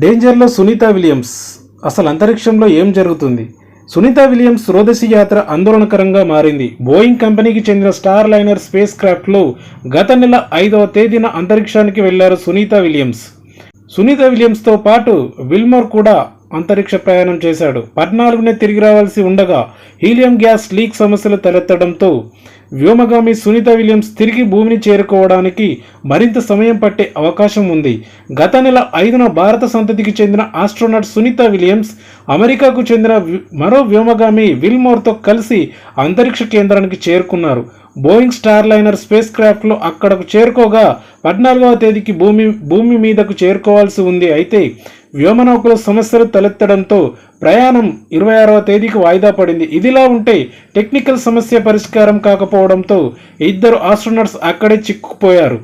డేంజర్లో Sunitha Williams. అసలు అంతరిక్షంలో ఏం జరుగుతుంది? సునీత విలియమ్స్ రోదసి యాత్ర ఆందోళనకరంగా మారింది. బోయింగ్ కంపెనీకి చెందిన స్టార్ లైనర్ స్పేస్ క్రాఫ్ట్లో గత నెల ఐదవ తేదీన అంతరిక్షానికి వెళ్ళారు సునీత విలియమ్స్. సునీత విలియమ్స్తో పాటు విల్మోర్ కూడా అంతరిక్ష ప్రయాణం చేశాడు. పద్నాలుగునే తిరిగి రావాల్సి ఉండగా హీలియం గ్యాస్ లీక్ సమస్యలు తలెత్తడంతో వ్యోమగామి సునీత విలియమ్స్ తిరిగి భూమిని చేరుకోవడానికి మరింత సమయం పట్టే అవకాశం ఉంది. గత నెల ఐదున భారత సంతతికి చెందిన ఆస్ట్రోనాట్ సునీత విలియమ్స్ అమెరికాకు చెందిన మరో వ్యోమగామి విల్మోర్తో కలిసి అంతరిక్ష కేంద్రానికి చేరుకున్నారు. బోయింగ్ స్టార్ లైనర్ స్పేస్ క్రాఫ్ట్లో అక్కడకు చేరుకోగా పద్నాలుగవ తేదీకి భూమి భూమి మీదకు చేరుకోవాల్సి ఉంది. అయితే వ్యోమనౌకలో సమస్యలు తలెత్తడంతో ప్రయాణం ఇరవై ఆరవ తేదీకి వాయిదా పడింది. ఇదిలా ఉంటే టెక్నికల్ సమస్య పరిష్కారం కాకపోవడంతో ఇద్దరు ఆస్ట్రోనట్స్ అక్కడే చిక్కుకుపోయారు.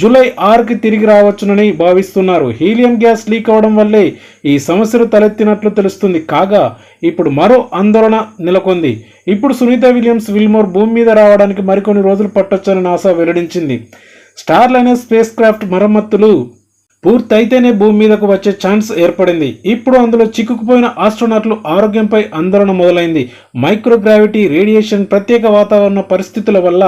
జూలై ఆరుకి తిరిగి రావచ్చునని భావిస్తున్నారు. హీలియం గ్యాస్ లీక్ అవడం వల్లే ఈ సమస్యలు తలెత్తినట్లు తెలుస్తుంది. కాగా ఇప్పుడు మరో ఆందోళన నెలకొంది. ఇప్పుడు సునీత విలియమ్స్ విల్మోర్ భూమి మీద రావడానికి మరికొన్ని రోజులు పట్టొచ్చని నాసా వెల్లడించింది. స్టార్ లైనర్ స్పేస్ క్రాఫ్ట్ మరమ్మతులు పూర్తయితేనే భూమి మీదకు వచ్చే ఛాన్స్ ఏర్పడింది. ఇప్పుడు అందులో చిక్కుకుపోయిన ఆస్ట్రోనాట్లు ఆరోగ్యంపై ఆందోళన మొదలైంది. మైక్రోగ్రావిటీ రేడియేషన్ ప్రత్యేక వాతావరణ పరిస్థితుల వల్ల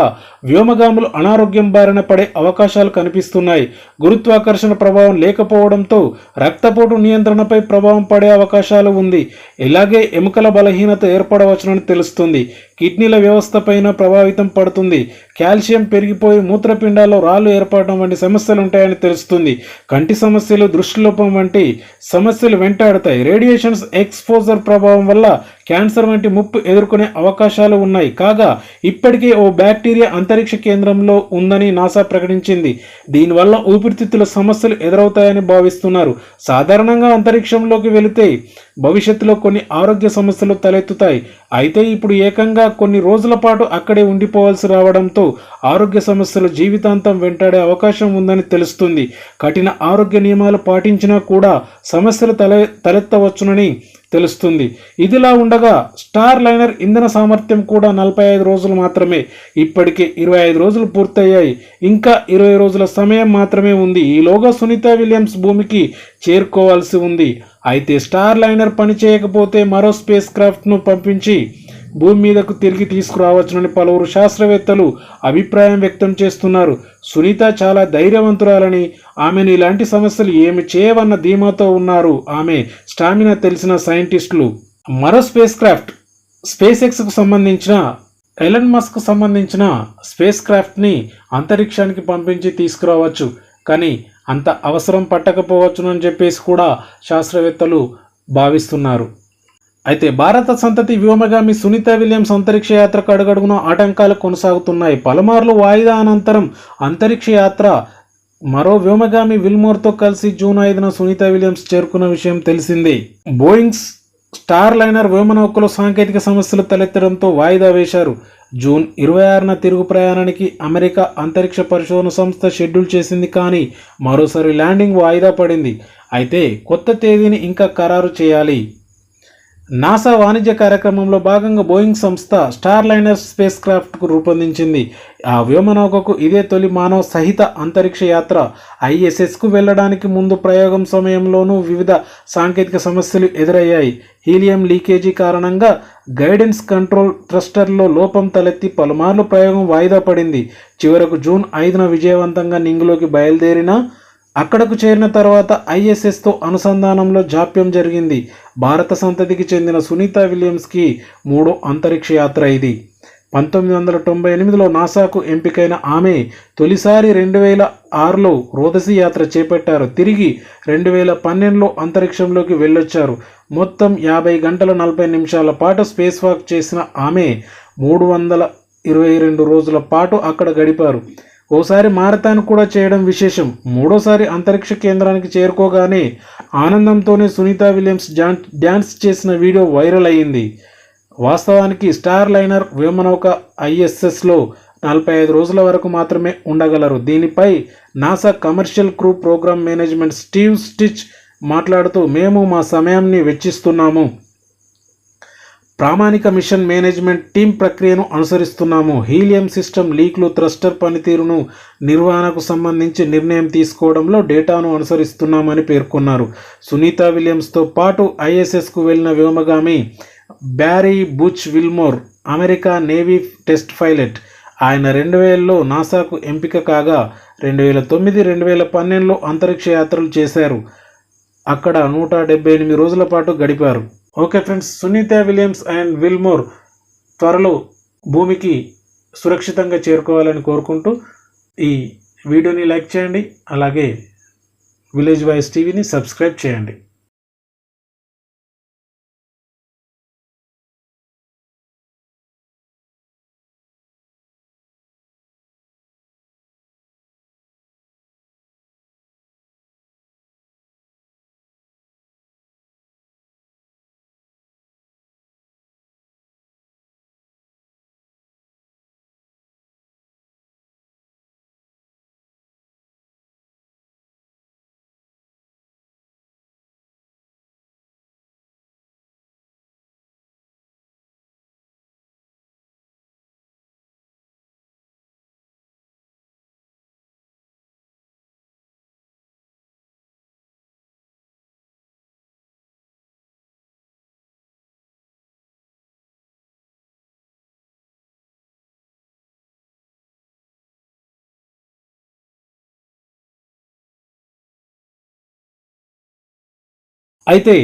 వ్యోమగాములు అనారోగ్యం బారిన పడే అవకాశాలు కనిపిస్తున్నాయి. గురుత్వాకర్షణ ప్రభావం లేకపోవడంతో రక్తపోటు నియంత్రణపై ప్రభావం పడే అవకాశాలు ఉంది. ఇలాగే ఎముకల బలహీనత ఏర్పడవచ్చునని తెలుస్తుంది. కిడ్నీల వ్యవస్థపైన ప్రభావితం పడుతుంది. కాల్షియం పెరిగిపోయి మూత్రపిండాల్లో రాళ్ళు ఏర్పడడం వంటి సమస్యలు ఉంటాయని తెలుస్తుంది. కంటి సమస్యలు దృష్టిలోపం వంటి సమస్యలు వెంటాడతాయి. రేడియేషన్స్ ఎక్స్పోజర్ ప్రభావం వల్ల క్యాన్సర్ వంటి ముప్పు ఎదుర్కొనే అవకాశాలు ఉన్నాయి. కాగా ఇప్పటికే ఓ బ్యాక్టీరియా అంతరిక్ష కేంద్రంలో ఉందని నాసా ప్రకటించింది. దీనివల్ల ఊపిరితిత్తుల సమస్యలు ఎదురవుతాయని భావిస్తున్నారు. సాధారణంగా అంతరిక్షంలోకి వెళితే భవిష్యత్తులో కొన్ని ఆరోగ్య సమస్యలు తలెత్తుతాయి. అయితే ఇప్పుడు ఏకంగా కొన్ని రోజుల పాటు అక్కడే ఉండిపోవాల్సి రావడంతో ఆరోగ్య సమస్యలు జీవితాంతం వెంటాడే అవకాశం ఉందని తెలుస్తుంది. కఠిన ఆరోగ్య నియమాలు పాటించినా కూడా సమస్యలు తల తలెత్తవచ్చునని తెలుస్తుంది. ఇదిలా ఉండగా స్టార్ లైనర్ ఇంధన సామర్థ్యం కూడా నలభై ఐదు రోజులు మాత్రమే. ఇప్పటికే ఇరవై ఐదు రోజులు పూర్తయ్యాయి. ఇంకా ఇరవై రోజుల సమయం మాత్రమే ఉంది. ఈలోగా సునీత విలియమ్స్ భూమికి చేరుకోవాల్సి ఉంది. అయితే స్టార్ లైనర్ పని చేయకపోతే మరో స్పేస్ క్రాఫ్ట్ను పంపించి భూమి మీదకు తిరిగి తీసుకురావచ్చునని పలువురు శాస్త్రవేత్తలు అభిప్రాయం వ్యక్తం చేస్తున్నారు. సునీత చాలా ధైర్యవంతురాలని ఆమెను ఇలాంటి సమస్యలు ఏమి చేయవన్న ధీమాతో ఉన్నారు. ఆమె స్టామినా తెలిసిన సైంటిస్టులు. మరో స్పేస్ క్రాఫ్ట్ స్పేస్ ఎక్స్కు సంబంధించిన ఎలన్ మస్క్ సంబంధించిన స్పేస్ క్రాఫ్ట్ని అంతరిక్షానికి పంపించి తీసుకురావచ్చు. కానీ అంత అవసరం పట్టకపోవచ్చునని చెప్పేసి కూడా శాస్త్రవేత్తలు భావిస్తున్నారు. అయితే భారత సంతతి వ్యోమగామి సునీత విలియమ్స్ అంతరిక్ష యాత్రకు అడుగడుగున ఆటంకాలు కొనసాగుతున్నాయి. పలుమార్లు వాయిదా అనంతరం అంతరిక్ష యాత్ర మరో వ్యోమగామి విల్మోర్తో కలిసి జూన్ ఐదున సునీత విలియమ్స్ చేరుకున్న విషయం తెలిసిందే. బోయింగ్స్ స్టార్ లైనర్ వ్యోమనౌకలో సాంకేతిక సమస్యలు తలెత్తడంతో వాయిదా వేశారు. జూన్ ఇరవై ఆరున తిరుగు ప్రయాణానికి అమెరికా అంతరిక్ష పరిశోధన సంస్థ షెడ్యూల్ చేసింది కానీ మరోసారి ల్యాండింగ్ వాయిదా పడింది. అయితే కొత్త తేదీని ఇంకా ఖరారు చేయాలి. నాసా వాణిజ్య కార్యక్రమంలో భాగంగా బోయింగ్ సంస్థ స్టార్ లైనర్ స్పేస్ క్రాఫ్ట్కు రూపొందించింది. ఆ వ్యోమనౌకకు ఇదే తొలి మానవ సహిత అంతరిక్ష యాత్ర. ఐఎస్ఎస్కు వెళ్ళడానికి ముందు ప్రయోగం సమయంలోనూ వివిధ సాంకేతిక సమస్యలు ఎదురయ్యాయి. హీలియం లీకేజీ కారణంగా గైడెన్స్ కంట్రోల్ థ్రస్టర్లో లోపం తలెత్తి పలుమార్లు ప్రయోగం వాయిదా పడింది. చివరకు జూన్ ఐదున విజయవంతంగా నింగులోకి బయలుదేరిన అక్కడకు చేరిన తర్వాత ఐఎస్ఎస్తో అనుసంధానంలో జాప్యం జరిగింది. భారత సంతతికి చెందిన సునీత విలియమ్స్కి మూడో అంతరిక్ష యాత్ర ఇది. పంతొమ్మిది వందల తొంభై ఎనిమిదిలో నాసాకు ఎంపికైన ఆమె తొలిసారి రెండు వేల ఆరులో రోదసి యాత్ర చేపట్టారు. తిరిగి రెండు వేల పన్నెండులో అంతరిక్షంలోకి వెళ్ళొచ్చారు. మొత్తం యాభై గంటల నలభై నిమిషాల పాటు స్పేస్ వాక్ చేసిన ఆమె మూడు వందల ఇరవై రెండు రోజుల పాటు అక్కడ గడిపారు. ఓసారి మారథాన్ కూడా చేయడం విశేషం. మూడోసారి అంతరిక్ష కేంద్రానికి చేరుకోగానే ఆనందంతోనే సునీత విలియమ్స్ డ్యాన్స్ చేసిన వీడియో వైరల్ అయ్యింది. వాస్తవానికి స్టార్ లైనర్ వ్యోమనౌక ఐఎస్ఎస్లో నలభై ఐదు రోజుల వరకు మాత్రమే ఉండగలరు. దీనిపై NASA commercial crew programme management Steve Stich మాట్లాడుతూ మేము మా సమయాన్ని వెచ్చిస్తున్నాము. ప్రామాణిక మిషన్ మేనేజ్మెంట్ టీం ప్రక్రియను అనుసరిస్తున్నాము. హీలియం సిస్టమ్ లీక్లు థ్రస్టర్ పనితీరును నిర్వహణకు సంబంధించి నిర్ణయం తీసుకోవడంలో డేటాను అనుసరిస్తున్నామని పేర్కొన్నారు. సునీత విలియమ్స్తో పాటు ఐఎస్ఎస్కు వెళ్ళిన వ్యోమగామి Barry Butch Wilmore America Navy test pilot. ఆయన రెండు వేలలో నాసాకు ఎంపిక కాగా రెండు వేల తొమ్మిది రెండు వేల పన్నెండులో అంతరిక్ష యాత్రలు చేశారు. అక్కడ నూట డెబ్బై ఎనిమిది రోజుల పాటు గడిపారు. Okay friends Sunita Williams and Wilmore త్వరలో భూమికి సురక్షితంగా చేరుకోవాలని కోరుకుంటూ ఈ వీడియోని లైక్ చేయండి అలాగే విలేజ్ వాయిస్ టీవీని సబ్స్క్రైబ్ చేయండి. అయితే